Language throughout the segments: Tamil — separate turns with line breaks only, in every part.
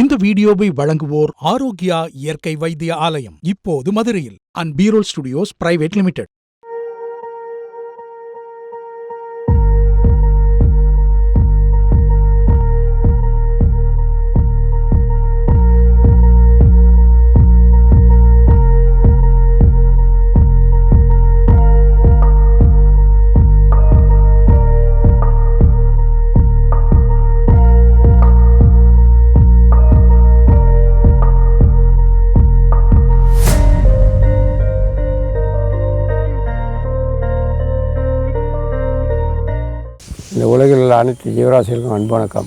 இந்த வீடியோவை வழங்குவோர் ஆரோக்கியா இயற்கை வைத்திய ஆலயம் இப்போது மதுரையில் அண்ட் பீரோல் ஸ்டுடியோஸ் பிரைவேட் லிமிடெட்
உலகில் உள்ள அனைத்து ஜீவராசிகளுக்கும் அன்பு வணக்கம்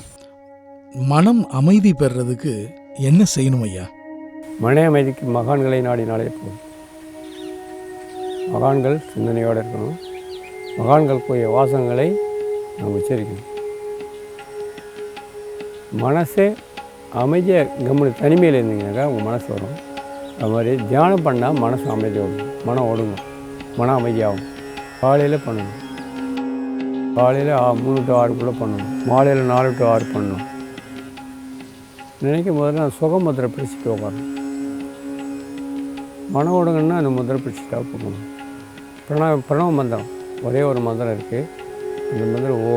மனம் அமைதி பெறுறதுக்கு என்ன செய்யணும் ஐயா
மன அமைதிக்கு மகான்களை நாடினாலே போதும் மகான்கள் சிந்தனையோடு இருக்கணும் மகான்கள் போய் வாசங்களை நாம் உச்சரிக்கணும் மனசே அமைதியாக கம்முனு தனிமையில் இருந்தீங்கன்னாக்கா உங்கள் மனசு வரும் அது மாதிரி தியானம் பண்ணால் மனசு அமைதி ஓடும் மனம் ஓடுங்க மன அமைதியாகும் காலையில் பண்ணணும் காலையில் மூணு டு ஆறுக்குள்ளே பண்ணணும் மாலையில் நாலு டு ஆறு பண்ணணும் நினைக்கும் போது நான் சுக முதிரை பிடிச்சிட்டு உட்காரணும் மன ஒடுங்கன்னா அந்த முதிரை பிடிச்சிட்டா போகணும் பிரணவ பிரணவ மந்திரம் ஒரே ஒரு மந்திரம் இருக்குது அந்த மந்திரம் ஓ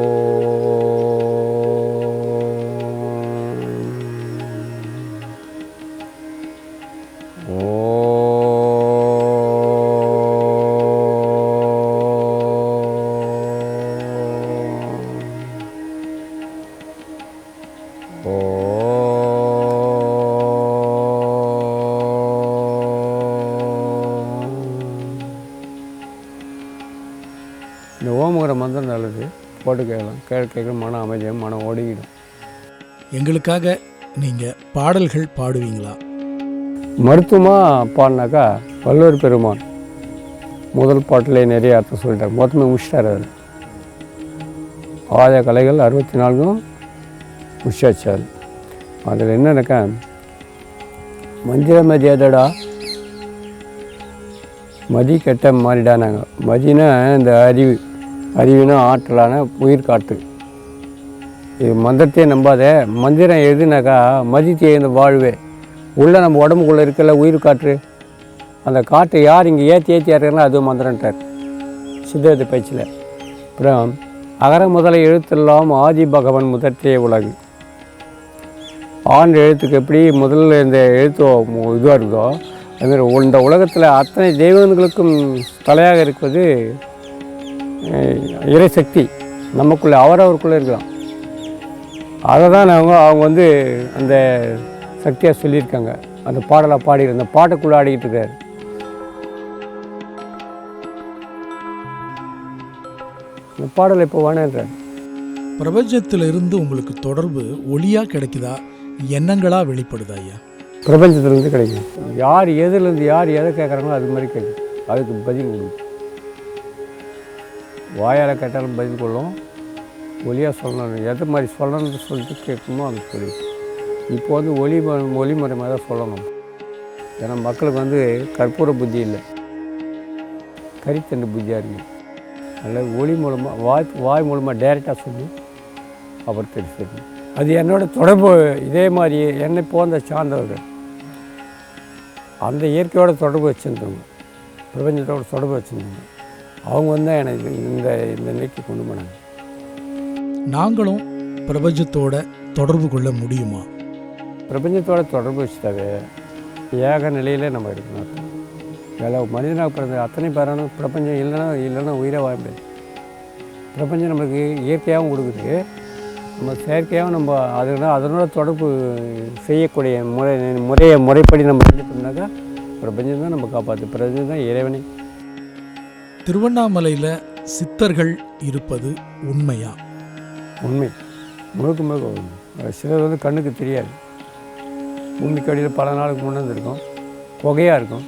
போட்டு கேட்கலாம் கேட்க கேட்க மனம் அமைதியும் மனம் ஓடிக்கிடும்
எங்களுக்காக நீங்கள் பாடல்கள் பாடுவீங்களா
மருத்துவமாக பாடினாக்கா வல்லூர் பெருமான் முதல் பாட்டிலே நிறைய அர்த்தம் சொல்லிட்டார் மொத்தமே முடிச்சிட்டார் அவர் ஆய கலைகள் அறுபத்தி நான்கும் முடிச்சாச்சார் அதில் என்னென்னாக்கா மந்திர மதியாதடா மதி கெட்ட மாறிடானாங்க மதினா இந்த அறிவு அறிவினா ஆற்றலான உயிர் காத்து இது மந்திரத்தையே நம்பாத மந்திரம் எழுதினாக்கா மதித்தே இந்த வாழ்வே உள்ளே நம்ம உடம்புக்குள்ளே இருக்கல உயிர் காற்று அந்த காற்றை யார் இங்கே ஏற்றி ஏற்றி இறக்குறாங்களோ அதுவும் மந்திரன்ட்டார் சித்தார்த்த பயிற்சியில் அப்புறம் அகர முதல எழுத்தெல்லாம் ஆதி பகவன் முதற்றே உலகு ஆண் எழுத்துக்கு எப்படி முதல்ல இந்த எழுத்து இதுவாக இருக்கோ அதுமாதிரி இந்த உலகத்தில் அத்தனை தெய்வங்களுக்கும் தலையாக இருப்பது இறைசக்தி நமக்குள்ளே அவரவருக்குள்ளே இருக்கலாம் அதை தான் அவங்க அவங்க வந்து அந்த சக்தியாக சொல்லியிருக்காங்க அந்த பாடலாக பாடி அந்த பாட்டுக்குள்ளே ஆடிக்கிட்டு இருக்காரு இந்த பாடலை இப்போ
பிரபஞ்சத்தில் இருந்து உங்களுக்கு தொடர்பு ஒளியாக கிடைக்குதா எண்ணங்களாக வெளிப்படுதா ஐயா
பிரபஞ்சத்திலேருந்து கிடைக்கும் யார் எதுலேருந்து யார் எதை கேட்குறாங்களோ அது மாதிரி கேட்குது அதுக்கு பதில் கொடுக்கும் வாயால் கேட்டாலும் பதில் கொள்ளும் ஒலியாக சொல்லணும் எது மாதிரி சொல்லணும்னு சொல்லிட்டு கேட்கணுமோ அது புரியும் இப்போ வந்து ஒளி ஒலி மாதிரி தான் சொல்லணும் ஏன்னா மக்களுக்கு வந்து கற்பூர புத்தி இல்லை கறித்தண்டு புத்தியாக இருக்குது அதில் ஒளி மூலமாக வாய் வாய் மூலமாக டைரெக்டாக சொல்லி அவர் தெரிவிச்சிருக்கணும் அது என்னோட தொடர்பு இதே மாதிரி என்னை போந்த சார்ந்தவர்கள் அந்த இயற்கையோட தொடர்பு வச்சுருந்தவங்க பிரபஞ்சத்தோட தொடர்பு வச்சுருந்தவங்க அவங்க வந்து எனக்கு இந்த இந்த நிலைக்கு கொண்டு போனாங்க
நாங்களும் பிரபஞ்சத்தோட தொடர்பு கொள்ள முடியுமா
பிரபஞ்சத்தோட தொடர்பு வச்சுட்டாவே ஏக நிலையில் நம்ம இருக்கணும் வேலை மனிதனாக பிறந்த அத்தனை பேரான பிரபஞ்சம் இல்லைன்னா இல்லைன்னா உயிரை வாழ பிரபஞ்சம் நம்மளுக்கு இயற்கையாகவும் கொடுக்குது நம்ம செயற்கையாகவும் நம்ம அதனோட அதனோட தொடர்பு செய்யக்கூடிய முறை முறையை முறைப்படி நம்ம செஞ்சுட்டோம்னாக்கா பிரபஞ்சம் தான் நம்ம காப்பாற்று பிரபஞ்சம் தான் இறைவனை
திருவண்ணாமலையில் சித்தர்கள் இருப்பது உண்மையா
உண்மை முழுக்க முழுக்க சிலர் வந்து கண்ணுக்கு தெரியாது பூமி அடியில் பல நாளுக்கு முன்னாடி இருக்கும் புகையாக இருக்கும்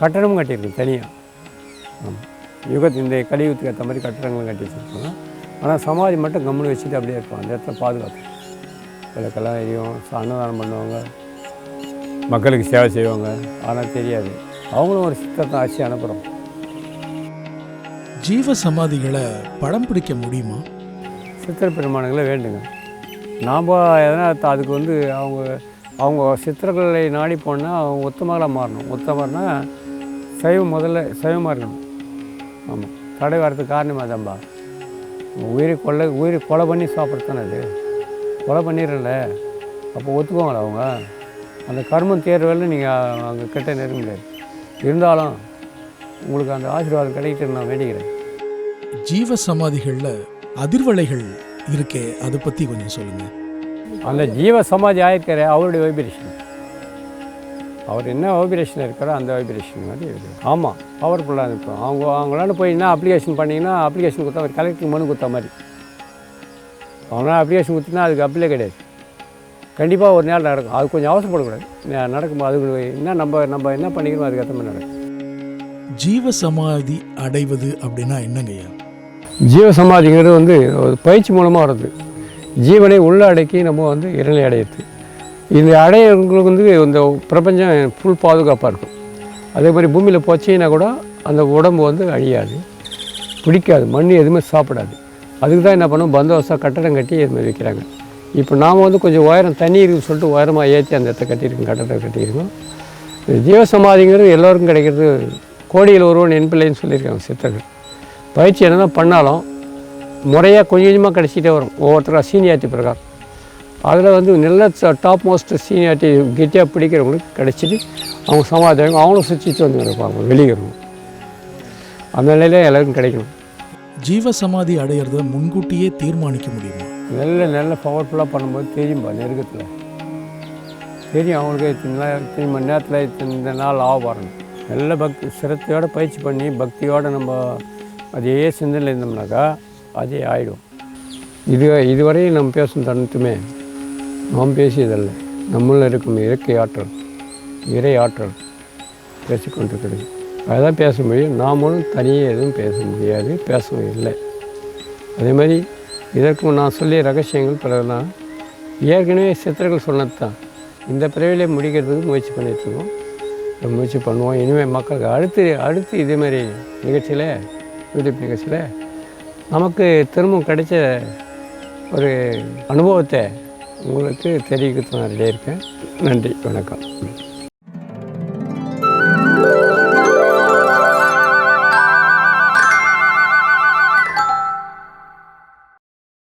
கட்டணமும் கட்டியிருக்கும் தனியாக ஆமாம் யுகத்து இந்த கலியுகத்துக்கு ஏற்ற மாதிரி கட்டடங்களும் கட்டி வச்சுருக்கோம் ஆனால் சமாதி மட்டும் கம்முன்னு வச்சுட்டு அப்படியே இருப்பான் அந்த இடத்துல பாதுகாப்பு விளக்கெல்லாம் எரியும் அன்னதானம் பண்ணுவாங்க மக்களுக்கு சேவை செய்வாங்க ஆனால் தெரியாது அவங்களும் ஒரு சித்தத்தை ஆட்சி அனுப்புகிறோம்
ஜீவ சமாதிகளை படம் பிடிக்க முடியுமா
சித்திர பெருமானங்களை வேண்டுங்க நாம் எதனா அதுக்கு வந்து அவங்க அவங்க சித்திரங்களை நாடி போனால் அவங்க ஒத்தமாக மாறணும் ஒத்தமாகனா சைவம் முதல்ல சைவமாக இருக்கணும் ஆமாம் தடை வரதுக்கு காரணம் அதான்பா உயிரை கொள்ள உயிரை கொலை பண்ணி சாப்பிட்றது தானே அது கொலை பண்ணிடல அப்போ ஒத்துக்குவாங்களா அவங்க அந்த கர்மம் தேர்வில் நீங்கள் அங்கே கிட்ட நெருங்க முடியாது இருந்தாலும் உங்களுக்கு அந்த ஆசீர்வாதம் கிடைக்கிட்டு நான் வேண்டிக்கிறேன்
ஜீவ சமாதிகளில் அதிர்வலைகள் இருக்கே அதை பற்றி கொஞ்சம் சொல்லுங்கள்
அந்த ஜீவ சமாதி ஆயிருக்கிற அவருடைய வைப்ரேஷன் அவர் என்ன வைப்ரேஷன் இருக்கிறோ அந்த வைப்ரேஷன் மாதிரி இருக்குது ஆமாம் பவர்ஃபுல்லாக இருக்கும் அவங்க அவங்களால என்ன அப்ளிகேஷன் பண்ணிங்கன்னா அப்ளிகேஷன் கொடுத்தா அவர் கலெக்டருக்கு மனு கொடுத்த மாதிரி அவங்களால அப்ளிகேஷன் கொடுத்துனா அதுக்கு அப்ளை கிடையாது கண்டிப்பாக ஒரு நாள் நடக்கும் அது கொஞ்சம் அவசரப்படக்கூடாது நடக்கும் அது என்ன நம்ம நம்ம என்ன பண்ணிக்கிறோம் அதுக்கேற்ற மாதிரி நடக்கும்
ஜீவ சமாதி அடைவது அப்படின்னா என்னங்கய்யா
ஜீவசமாதிங்கிறது வந்து பயிற்சி மூலமாக வருது ஜீவனை உள்ள அடக்கி நம்ம வந்து இறைநிலை அடையிறது இந்த அடையிறவங்களுக்கு வந்து இந்த பிரபஞ்சம் ஃபுல் பாதுகாப்பாக இருக்கும் அதே மாதிரி பூமியில் போச்சின்னா கூட அந்த உடம்பு வந்து அழியாது பிடிக்காது மண் எதுவுமே சாப்பிடாது அதுக்கு தான் என்ன பண்ணுவோம் பந்தோபஸ்தாக கட்டடம் கட்டி இது மாதிரி வைக்கிறாங்க இப்போ நாம் வந்து கொஞ்சம் உயரம் தண்ணி இருக்குன்னு சொல்லிட்டு உயரமாக ஏற்றி அந்த இடத்த கட்டியிருக்கோம் கட்டடம் கட்டியிருக்கோம் ஜீவசமாதிங்கிறது எல்லோருக்கும் கிடைக்கிறது கோடியில் ஒருவன் என் பிள்ளைன்னு சொல்லியிருக்காங்க சித்தர்கள் பயிற்சி என்ன பண்ணாலும் முறையாக கொஞ்சம் கொஞ்சமாக கிடச்சிட்டே வரும் ஒவ்வொருத்தராக சீனியாரிட்டி பிரகாரம் அதில் வந்து நல்ல டாப் மோஸ்ட் சீனியாரிட்டி கெட்டியாக பிடிக்கிறவங்களுக்கு கிடச்சிட்டு அவங்க சமாதம் அவங்களும் சுற்றிட்டு வந்து இருப்பாங்க வெளியேறணும் அந்த நிலையில எல்லாருக்கும் கிடைக்கணும்
ஜீவ சமாதி அடையிறத முன்கூட்டியே தீர்மானிக்க முடியும்
நல்ல நல்ல பவர்ஃபுல்லாக பண்ணும்போது தெரியும்பா நெருக்கத்தில் தெரியும் அவங்களுக்கு இத்தனை இத்தனை மணி நேரத்தில் இத்தனை நாள் ஆக பாருங்க நல்ல பக்தி சிரத்தையோடு பயிற்சி பண்ணி பக்தியோடு நம்ம அதே சிந்தனையில் இருந்தோம்னாக்கா அதே ஆகிடும் இது இதுவரையும் நம்ம பேசும் தருணத்துமே நாம் பேசியதல்ல நம்மளில் இருக்கும் இயற்கை ஆற்றல் இறை ஆற்றல் பேசிக்கொண்டிருக்கிறது அதான் பேச முடியும் நாமளும் தனியே எதுவும் பேச முடியாது பேசவும் இல்லை அதே மாதிரி இதற்கும் நான் சொல்லிய ரகசியங்கள் பிறகுனா ஏற்கனவே சித்தர்கள் சொன்னது தான் இந்த பிறவிலே முடிக்கிறதுக்கு முயற்சி பண்ணிகிட்ருக்கோம் முயற்சி பண்ணுவோம் இனிமேல் மக்களுக்கு அடுத்து அடுத்து இதேமாதிரி நிகழ்ச்சியில் யூடியூப் நிகழ்ச்சியில் நமக்கு திரும்பவும் கிடைச்ச ஒரு அனுபவத்தை உங்களுக்கு தெரிவிக்கிறதுனாலே இருக்கேன் நன்றி வணக்கம்